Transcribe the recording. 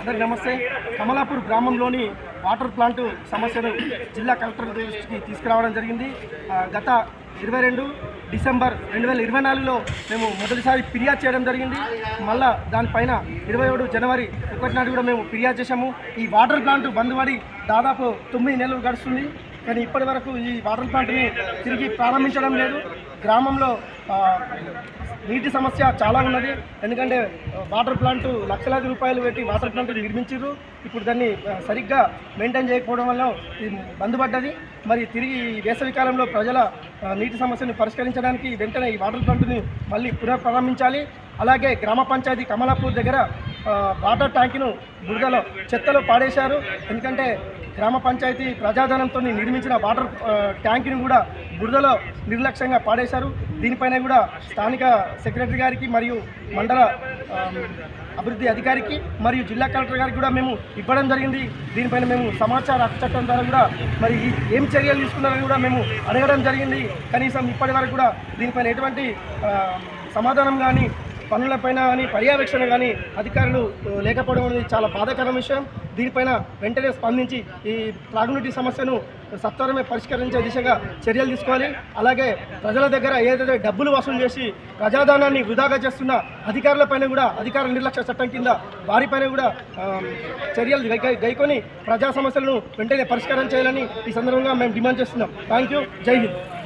అందరికీ నమస్తే. కమలాపూర్ గ్రామంలోని వాటర్ ప్లాంట్ సమస్యను జిల్లా కలెక్టర్ దృష్టికి తీసుకురావడం జరిగింది. గత ఇరవై రెండు డిసెంబర్ రెండు వేల ఇరవై నాలుగులో మేము మొదటిసారి ఫిర్యాదు చేయడం జరిగింది. మళ్ళా దానిపైన ఇరవై ఏడు జనవరి ఒకటి నాడు కూడా మేము ఫిర్యాదు చేశాము. ఈ వాటర్ ప్లాంట్ బంద్ పడి దాదాపు తొమ్మిది నెలలు గడుస్తుంది. కానీ ఇప్పటి వరకు ఈ వాటర్ ప్లాంట్ని తిరిగి ప్రారంభించడం లేదు. గ్రామంలో నీటి సమస్య చాలా ఉన్నది. ఎందుకంటే వాటర్ ప్లాంట్ లక్షలాది రూపాయలు పెట్టి వాటర్ ప్లాంట్ నిర్మించారు ఇప్పుడు దాన్ని సరిగ్గా మెయింటైన్ చేయకపోవడం వల్ల ఇది బందుపడ్డది మరి తిరిగి ఈ వేసవి కాలంలో ప్రజల నీటి సమస్యను పరిష్కరించడానికి వెంటనే ఈ వాటర్ ప్లాంట్ని మళ్ళీ పునఃప్రారంభించాలి. అలాగే గ్రామ పంచాయతీ కమలాపూర్ దగ్గర వాటర్ ట్యాంక్ను బురదలో చెత్తలో పాడేశారు. ఎందుకంటే గ్రామ పంచాయతీ ప్రజాధనంతో నిర్మించిన వాటర్ ట్యాంక్ని కూడా బురదలో నిర్లక్ష్యంగా పాడేశారు. దీనిపైన కూడా స్థానిక సెక్రటరీ గారికి మరియు మండల అభివృద్ధి అధికారికి మరియు జిల్లా కలెక్టర్ గారికి కూడా మేము ఇవ్వడం జరిగింది. దీనిపైన మేము సమాచార హక్కు చట్టం ద్వారా కూడా మరి ఏం చర్యలు తీసుకున్నారని కూడా మేము అడగడం జరిగింది. కనీసం ఇప్పటి వరకు కూడా దీనిపైన ఎటువంటి సమాధానం కానీ పనులపైన కానీ పర్యవేక్షణ కానీ అధికారులు లేకపోవడం అనేది చాలా బాధాకరం విషయం. దీనిపైన వెంటనే స్పందించి ఈ త్రాగునీటి సమస్యను సత్వరమే పరిష్కరించే దిశగా చర్యలు తీసుకోవాలి. అలాగే ప్రజల దగ్గర ఏదైతే డబ్బులు వసూలు చేసి ప్రజాధనాన్ని వృధాగా చేస్తున్న అధికారులపైన కూడా అధికార నిర్లక్ష్య చట్టం కింద వారిపైన కూడా చర్యలు గై- గైకొని ప్రజా సమస్యలను వెంటనే పరిష్కారం చేయాలని ఈ సందర్భంగా మేము డిమాండ్ చేస్తున్నాం. థ్యాంక్ యూ జై హింద్.